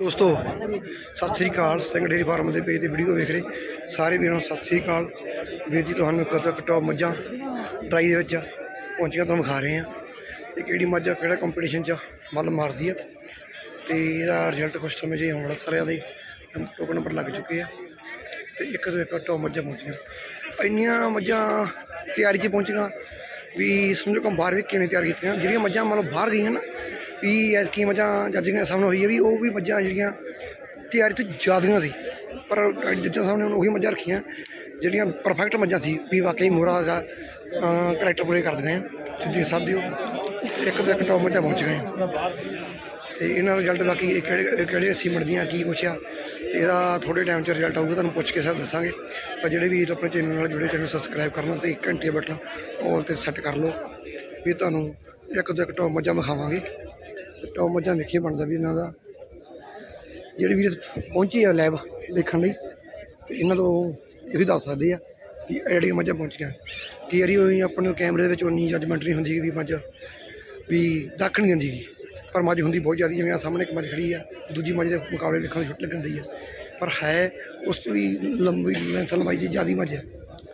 ਦੋਸਤੋ ਸਤਿ ਸ੍ਰੀ ਅਕਾਲ। ਸਿੰਘ ਡੇਰੀ ਫਾਰਮ ਦੇ ਪੇਜ ਤੇ ਵੀਡੀਓ ਵੇਖ ਰਹੇ। ਸਾਰੇ ਵੀਰਾਂ ਨੂੰ ਸਤਿ ਸ੍ਰੀ ਅਕਾਲ। ਵੀਰ ਜੀ ਤੁਹਾਨੂੰ ਇੱਕ ਤੱਕ ਟੌਪ ਮੱਝਾਂ ਟਰਾਈ ਦੇ ਵਿੱਚ ਪਹੁੰਚੀਆਂ ਤੁਹਾਨੂੰ ਵਿਖਾ ਰਹੇ ਆ ਤੇ ਕਿਹੜੀ ਮੱਝ ਆ, ਕਿਹੜਾ ਕੰਪੀਟੀਸ਼ਨ 'ਚ ਮੱਲ ਮਾਰਦੀ ਆ। ਤੇ ਇਹਦਾ ਰਿਜ਼ਲਟ ਕੁਛ ਸਮੇਂ ਜੇ ਆਉਣ ਵਾਲਾ ਸਾਰਿਆਂ ਦੇ ਟੋਕਨ ਨੰਬਰ ਲੱਗ ਚੁੱਕੇ ਆ। ਤੇ ਇੱਕ ਤੋਂ ਇੱਕ ਟੌਪ ਮੱਝਾਂ ਪਹੁੰਚੀਆਂ। ਇੰਨੀਆਂ ਮੱਝਾਂ ਤਿਆਰੀ 'ਚ ਪਹੁੰਚੀਆਂ ਵੀ ਸਮਝੋ ਕਿ ਬਾਹਰ ਵੀ ਕਿਵੇਂ ਤਿਆਰ ਕੀਤੀਆਂ। ਜਿਹੜੀਆਂ ਮੱਝਾਂ ਮਤਲਬ ਬਾਹਰ ਗਈਆਂ ਨਾ ਵੀ ਐਤਕੀ ਮੱਝਾਂ ਜੱਜੀਆਂ ਸਾਹਮਣੇ ਹੋਈ ਹੈ ਵੀ ਉਹ ਵੀ ਮੱਝਾਂ ਜਿਹੜੀਆਂ ਤਿਆਰੀ ਤੋਂ ਜ਼ਿਆਦੀਆਂ ਸੀ। ਪਰ ਜੱਜਾਂ ਸਾਹਮਣੇ ਹੁਣ ਉਹੀ ਮੱਝਾਂ ਰੱਖੀਆਂ, ਜਿਹੜੀਆਂ ਪਰਫੈਕਟ ਮੱਝਾਂ ਸੀ ਵੀ ਵਾਕਈ ਮੋਰਾ ਦਾ ਕਰੈਕਟਰ ਪੂਰੇ ਕਰ ਦਿੰਦੇ ਆ। ਸਿੱਧੀ ਸਾਹਿਬ ਦੀ ਇੱਕ ਤੋਂ ਇੱਕ ਟੌਪ ਮੱਝਾਂ ਪਹੁੰਚ ਗਏ ਆ। ਤੇ ਇਹਨਾਂ ਦਾ ਰਿਜ਼ਲਟ ਬਾਕੀ ਕਿਹੜੇ ਕਿਹੜੇ ਸੀਮਟ ਦੀਆਂ ਕੀ ਕੁਛ ਆ ਤੇ ਇਹਦਾ ਥੋੜੇ ਟਾਈਮ 'ਚ ਰਿਜ਼ਲਟ ਆਊਗਾ, ਤੁਹਾਨੂੰ ਪੁੱਛ ਕੇ ਸਭ ਦੱਸਾਂਗੇ। ਪਰ ਜਿਹੜੇ ਵੀ ਆਪਣੇ ਚੈਨਲ ਨਾਲ ਜੁੜੇ, ਚੈਨਲ ਸਬਸਕ੍ਰਾਈਬ ਕਰਨਾ ਤੇ ਇੱਕ ਘੰਟੇ ਬਟਨ ਆਲ ਤੇ ਸੈੱਟ ਕਰ ਲਓ। ਵੀ ਤੁਹਾਨੂੰ ਇੱਕ ਤੋਂ ਇੱਕ ਟੌਪ ਮੱਝਾਂ ਦਿਖਾਵਾਂਗੇ। ਟੌਪ ਮੱਝਾਂ ਵੇਖੀਏ ਬਣਦਾ ਵੀ ਇਹਨਾਂ ਦਾ। ਜਿਹੜੇ ਵੀਰ ਪਹੁੰਚੇ ਆ ਲੈਬ ਦੇਖਣ ਲਈ, ਤੇ ਇਹਨਾਂ ਤੋਂ ਇਹ ਵੀ ਦੱਸ ਸਕਦੇ ਆ ਵੀ ਇਹ ਜਿਹੜੀਆਂ ਮੱਝਾਂ ਪਹੁੰਚੀਆਂ ਕਈ ਵਾਰੀ ਉਹ ਆਪਣੇ ਕੈਮਰੇ ਦੇ ਵਿੱਚ ਉਨੀ ਜੱਜਮੈਂਟ ਨਹੀਂ ਹੁੰਦੀ ਵੀ ਮੱਝ ਵੀ ਦੱਖ ਨਹੀਂ ਦਿੰਦੀ। ਗੀ। ਪਰ ਮੱਝ ਹੁੰਦੀ ਬਹੁਤ ਜ਼ਿਆਦਾ, ਜਿਵੇਂ ਆ ਸਾਹਮਣੇ ਇੱਕ ਮੱਝ ਖੜੀ ਆ, ਦੂਜੀ ਮੱਝ ਦੇ ਮੁਕਾਬਲੇ ਵੇਖਣ ਨੂੰ ਛੁੱਟ ਲੱਗਦੀ ਆ। ਪਰ ਹੈ, ਉਸ ਤੋਂ ਵੀ ਲੰਬੀ ਲੈਂਥ ਲੰਬਾਈ ਦੀ ਜ਼ਿਆਦਾ ਮੱਝ ਹੈ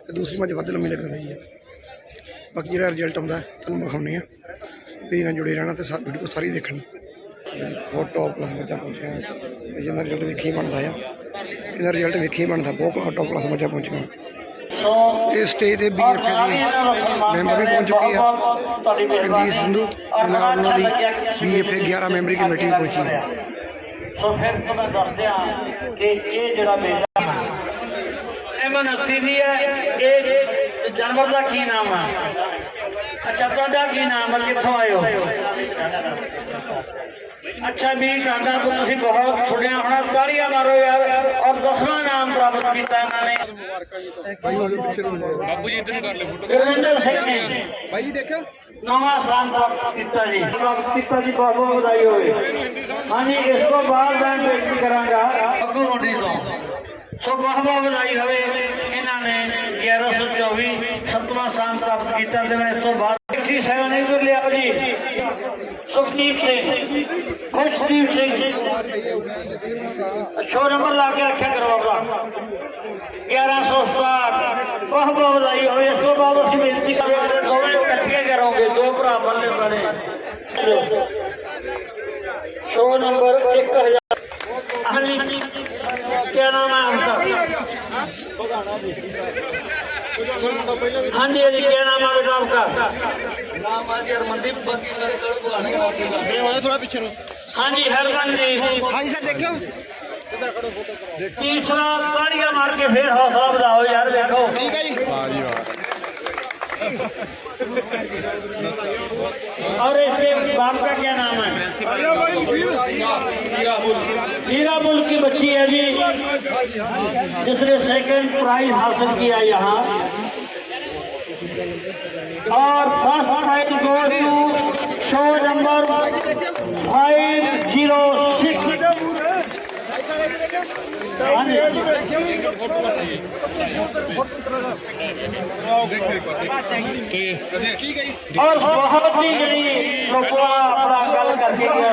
ਤੇ ਦੂਸਰੀ ਮੱਝ ਵੱਧ ਲੰਮੀ ਲੱਗਣ ਦੀ ਹੈ ਬਾਕੀ ਜਿਹੜਾ ਰਿਜ਼ਲਟ ਆਉਂਦਾ, ਤੁਹਾਨੂੰ ਵਿਖਾਉਂਦੇ ਆ। ਵੀ ਨਾਲ ਜੁੜੇ ਰਹਿਣਾ ਤੇ ਵੀਡੀਓ ਸਾਰੀ ਦੇਖਣੀ। ਬਹੁਤ ਟੌਪ ਕਲਾਸ ਮੱਝਾਂ ਪਹੁੰਚੀਆਂ। ਇਹਦਾ ਰਿਜ਼ਲਟ ਵੇਖੀ ਬਣਦਾ ਆ। ਇਹਦਾ ਰਿਜ਼ਲਟ ਵੇਖੀ ਬਣਦਾ, ਬਹੁਤ ਟੌਪ ਕਲਾਸ ਮੱਝਾਂ ਪਹੁੰਚੀਆਂ। ਇਹ ਸਟੇਜ ਤੇ ਬੀਐਫਏ ਦੇ ਮੈਂਬਰ ਵੀ ਪਹੁੰਚ ਚੁੱਕੇ ਆ। ਰਣਜੀਤ ਸੰਧੂ ਨਾਲ ਉਹਨਾਂ ਦੀ ਬੀਐਫਏ 11 ਮੈਂਬਰੀ ਕਮੇਟੀ ਵੀ ਪਹੁੰਚੀ ਹੈ ਸੋ ਫਿਰ ਤੁਹਾਨੂੰ ਦੱਸਦੇ ਹਾਂ ਕਿ ਇਹ ਜਿਹੜਾ ਮੇਲਾ ਇਹ ਮਨੁੱਖੀ ਦੀ ਹੈ, ਇਹ ਜਾਨਵਰ ਦਾ ਕੀ ਨਾਮ ਹੈ? ਅੱਛਾ ਤੁਹਾਡਾ ਕੀ ਨਾਮ ਹੈ ਕਿੱਥੋਂ ਆਏ ਹੋ? ਅੱਛਾ ਵੀ ਤੁਹਾਡਾ ਕੋ ਤੁਸੀਂ ਬਹੁਤ ਸੁਣਿਆ ਹੋਣਾ ਤਾੜੀਆਂ ਮਾਰੋ ਯਾਰ ਔਰ ਦਸਵਾਂ ਨਾਮ ਪ੍ਰਾਪਤ ਕੀਤਾ ਇਹਨਾਂ ਨੇ। ਬਾਬੂ ਜੀ ਇੱਧਰ ਕਰ ਲੈ ਫੋਟੋ। ਗੁਰਵਿੰਦਰ ਸਿੰਘ ਨੇ ਭਾਈ ਜੀ ਦੇਖਿਓ। ਨਵਾਂ ਸਥਾਨ ਪ੍ਰਾਪਤ ਕੀਤਾ ਜੀ। ਪ੍ਰਾਪਤ ਕੀਤਾ ਜੀ ਬਹੁਤ ਬਹੁਤ ਵਧਾਈ ਹੋਵੇ। ਹਾਂਜੀ ਇਸ ਤੋਂ ਬਾਅਦ ਮੈਂ ਬੇਨਤੀ ਕਰਾਂਗਾ ਅੱਗੋਂ ਰੋਟੀ ਤੋਂ। ਸੋ ਬਹੁਤ ਬਹੁਤ ਵਧਾਈ ਹੋਵੇ, ਇਹਨਾਂ ਨੇ 1124 ਸੱਤਵਾਂ ਸਥਾਨ ਪ੍ਰਾਪਤ ਕੀਤਾ ਤੇ ਮੈਂ ਇਸ ਤੋਂ ਬਾਅਦ ਸੀ ਸਹਿਬ ਨੇ ਵੀ ਲਿਆ ਜੀ ਸੁਖਦੀਪ ਸਿੰਘ, ਖੁਸ਼ਦੀਪ ਸਿੰਘ। ਸ਼ੋ ਨੰਬਰ ਲਾ ਕੇ ਆਖਿਆ ਕਰੋ ਬਾਬਾ 1167 ਬਹੁਤ ਬਹੁਤ ਵਧਾਈ ਹੋਵੇ, ਇਸ ਤੋਂ ਬਾਅਦ ਅਸੀਂ ਬੇਨਤੀ ਕਰਾਂਗੇ ਦੋਵੇਂ ਇਕੱਠੇ ਕਰੋਗੇ, ਦੋ ਭਰਾ ਬੰਨੇ ਬਣੇ ਸ਼ੋ ਨੰਬਰ 1000 ਹਾਂਜੀ। ਕੀ ਨਾਮ ਹੈ? ਆਪका हाँ जी हाँ जी क्या नाम है बेटा आपका नाम आज हरमनदीप बत्ती सर्कल बुलाने का ਆਇਆ ਥੋੜਾ ਪਿੱਛੇ ਨੂੰ हाँ जी हरमन जी ਹਾਂਜੀ ਸਰ ਦੇਖਿਓ तीसरा ताड़ियां मार के फिर हौसला बढ़ाओ यार देखो ਠੀਕ ਹੈ ਜੀ ਵਾਹ ਜੀ ਵਾਹ اور اس کے باپ کا کیا نام ہے؟ ہیرا بل کی بچی ہے جی۔ جس نے سیکنڈ پرائز حاصل کیا یہاں۔ اور first prize go to show number ਠੀਕ ਹੈ ਜੀ ਔਰ ਬਹੁਤ ਹੀ ਜਿਹੜੀ ਲੋਕਾਂ ਆਪਣਾ ਗੱਲ ਕਰਕੇ ਗਿਆ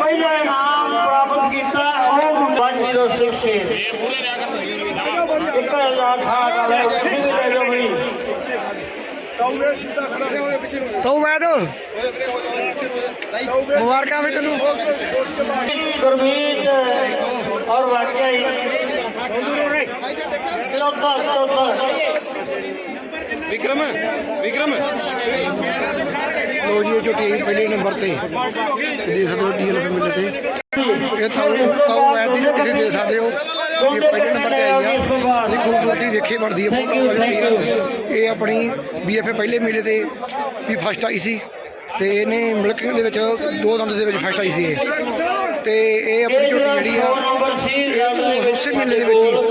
ਪਹਿਲਾ ਇਨਾਮ ਪ੍ਰਾਪਤ ਕੀਤਾ ਉਹ ਮੁੰਡਾ 06 ਇੱਕ ਹਜ਼ਾਰ ਸਾਠ ਵਾਲੇ ਤੁਸੀਂ ਵੀ ਲੈ ਜਾਓ ਬਈ ਤੋ ਵੈਦ ਮੁਬਾਰਕਾਂ ਵੀ ਤੈਨੂੰ ਗੁਰਮੀਤ ਔਰ ਵਾਕਿਆ ਹੀ ਚੌਥਾ ਚੌਥਾ ਵਿਕਰਮ ਵਿਕਰਮ ਲੋ ਜੀ ਇਹ ਝੋਟੀ ਪਹਿਲੇ ਨੰਬਰ ਤੇ ਦੇਖ ਸਕਦੇ ਹੋ ਡੀਐਲਐਫ ਮਿਲੇ ਤੇ ਇਹ ਦੀ ਝੋਟੀ ਦੇ ਸਕਦੇ ਹੋ ਇਹ ਪਹਿਲੇ ਨੰਬਰ ਤੇ ਆਈ ਆ। ਇਹ ਖੂਬਸੂਰਤੀ ਵੇਖੇ ਬਣਦੀ ਹੈ ਬਹੁਤ ਵਧੀਆ ਆ। ਇਹ ਆਪਣੀ ਬੀਐਫਏ ਪਹਿਲੇ ਮੇਲੇ ਤੇ ਵੀ ਫਸਟ ਆਈ ਸੀ ਤੇ ਇਹਨੇ ਮਿਲਕਿੰਗ ਦੇ ਵਿੱਚ ਦੋ ਦੰਦ ਦੇ ਵਿੱਚ ਫਸਟ ਆਈ ਸੀ ਇਹ। ਤੇ ਇਹ ਆਪਣੀ ਝੋਟੀ ਜਿਹੜੀ ਆ ਇਹ ਉਸੇ ਮੇਲੇ ਦੇ ਵਿੱਚ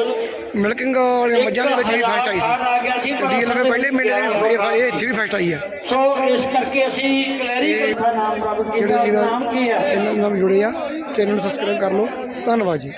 ਮਿਲਕਿੰਗ ਵਾਲੀਆਂ ਮੱਝਾਂ ਦੇ ਵਿੱਚ ਵੀ ਫਸਟ ਆਈ ਸੀ। ਡੀਐਲਐਫ ਪਹਿਲੇ ਮੇਲੇ ਦੇ ਵਿੱਚ ਇਹ ਇੱਥੇ ਵੀ ਫਸਟ ਆਈ ਆ। ਸੋ ਇਸ ਕਰਕੇ ਅਸੀਂ ਕਲੈਰੀਕਲ ਦਾ ਨਾਮ ਪ੍ਰਾਪਤ ਕੀਤਾ ਨਾਮ ਕੀ ਹੈ? ਚੈਨਲ ਨਾਲ ਜੁੜੇ ਆ। ਚੈਨਲ ਨੂੰ ਸਬਸਕ੍ਰਾਈਬ ਕਰ ਲਓ। ਧੰਨਵਾਦ ਜੀ।